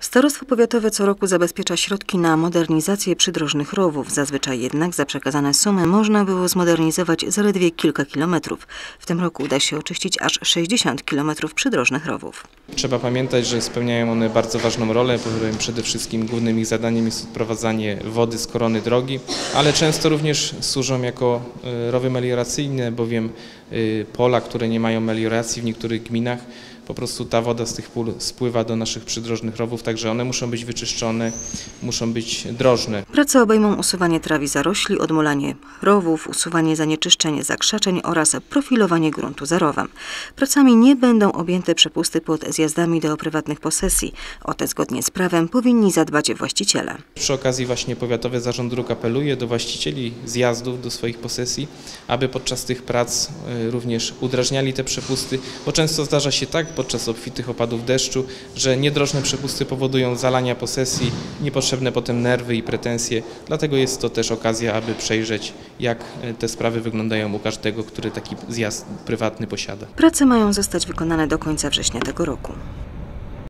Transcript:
Starostwo powiatowe co roku zabezpiecza środki na modernizację przydrożnych rowów. Zazwyczaj jednak za przekazane sumy można było zmodernizować zaledwie kilka kilometrów. W tym roku uda się oczyścić aż 60 kilometrów przydrożnych rowów. Trzeba pamiętać, że spełniają one bardzo ważną rolę, bowiem przede wszystkim głównym ich zadaniem jest odprowadzanie wody z korony drogi, ale często również służą jako y, rowy melioracyjne, bowiem pola, które nie mają melioracji w niektórych gminach, po prostu ta woda z tych pól spływa do naszych przydrożnych rowów, także one muszą być wyczyszczone, muszą być drożne. Prace obejmą usuwanie traw i zarośli, odmulanie rowów, usuwanie zanieczyszczeń, zakrzaczeń oraz profilowanie gruntu za rowem. Pracami nie będą objęte przepusty pod zjazdami do prywatnych posesji. O te zgodnie z prawem powinni zadbać właściciele. Przy okazji właśnie Powiatowy Zarząd Dróg apeluje do właścicieli zjazdów do swoich posesji, aby podczas tych prac y, również udrażniali te przepusty, bo często zdarza się tak podczas obfitych opadów deszczu, że niedrożne przepusty powodują zalania posesji, niepotrzebne potem nerwy i pretensje, dlatego jest to też okazja, aby przejrzeć jak y, te sprawy wyglądają u każdego, który taki zjazd prywatny posiada. Prace mają zostać wykonane do końca września tego roku.